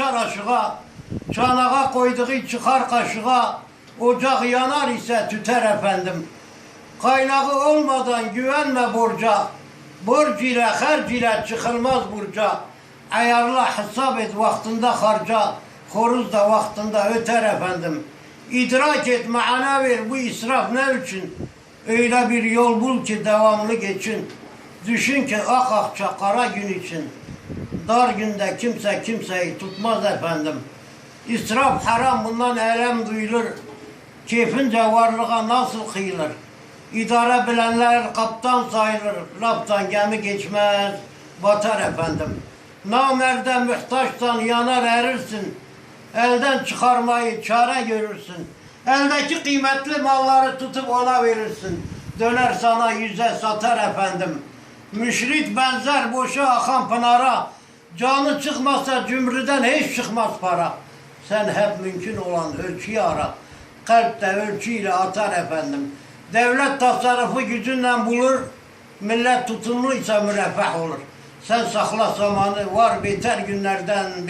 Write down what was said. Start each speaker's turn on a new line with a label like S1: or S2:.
S1: açar aşığa, çanağa koyduğu çıkar kaşığa, ocak yanar ise tüter efendim. Kaynağı olmadan güvenme borca, borç ile harc ile çıkılmaz burca. Ayarla hesap et vaktinde harca, horuz da vaktinde öter efendim. İdrak et, mana ver bu israf ne için? Öyle bir yol bul ki devamlı geçin. Düşün ki ak akça kara gün için. Dar günde kimse kimseyi tutmaz efendim. İsraf haram bundan elem duyulur. Keyfince varlığa nasıl kıyılır? İdare bilenler kaptan sayılır. Laftan gemi geçmez, batar efendim. Namerde muhtaçtan yanar erirsin. Elden çıkarmayı çare görürsün. Eldeki kıymetli malları tutup ona verirsin. Döner sana yüze satar efendim. Müşrit benzer boşa akan pınara. Canı çıkmasa cümrüden hiç çıkmaz para. Sen hep mümkün olan ölçüyü ara. Kalp de ölçüyle atar efendim. Devlet tasarrufu gücünden bulur. Millet tutumluysa müreffeh olur. Sen sakla zamanı var beter günlerden.